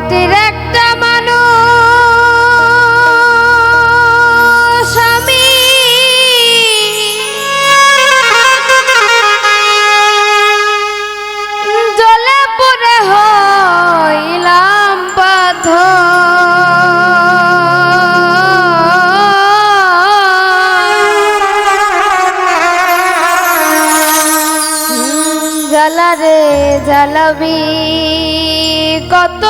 মাটির একটা মানুষ আমি। জলে পড়ে হইলাম কত?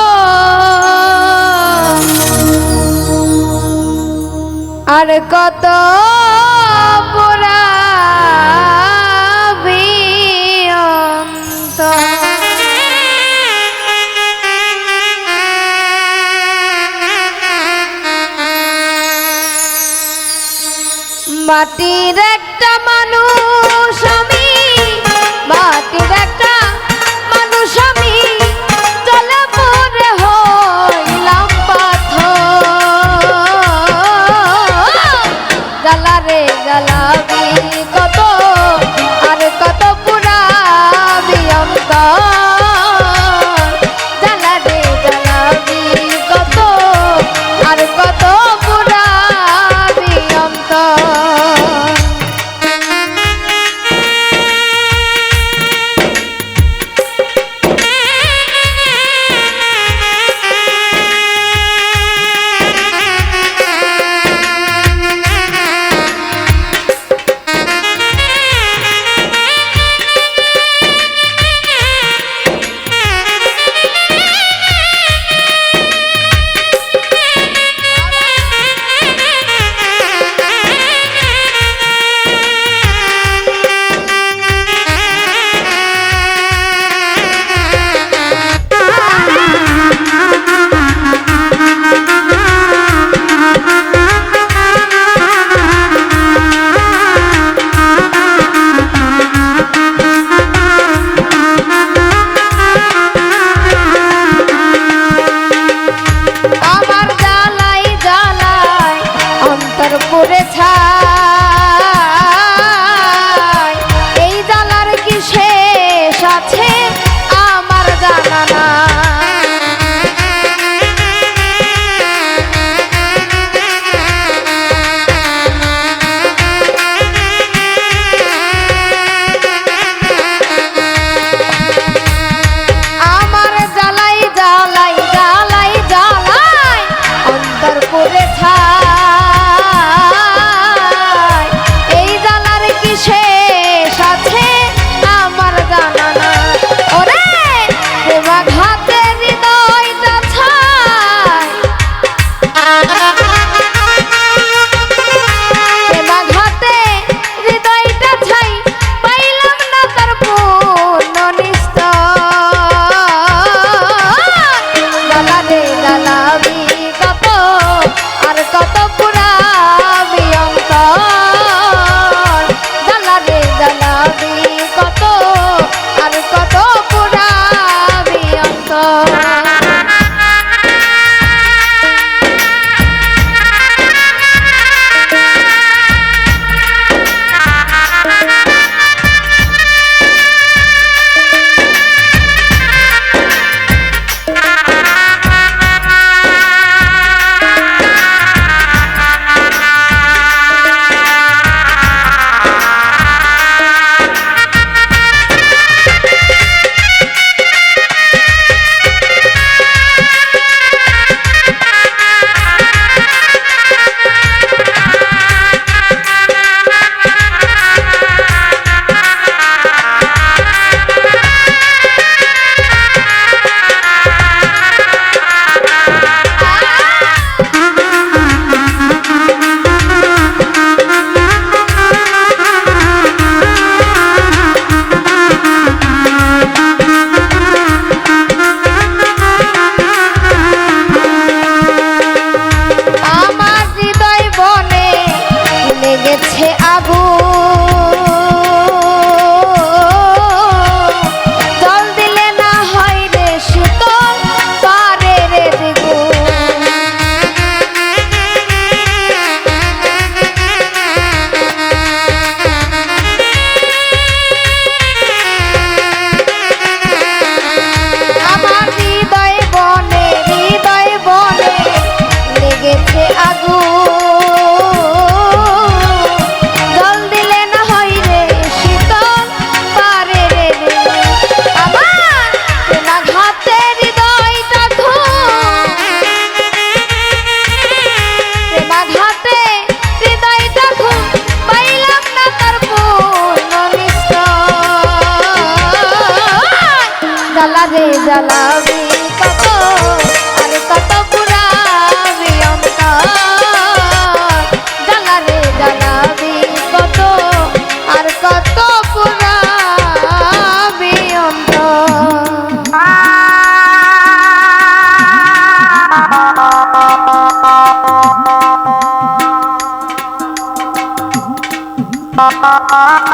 আর কত পোড়াবি আছে আমার জানা আমারে জ্বালাবি কত, আর কত পুরাবি অন্তর জ্বালারে জ্বালাবি কত, আর কত পুরাবি অন্তর ah.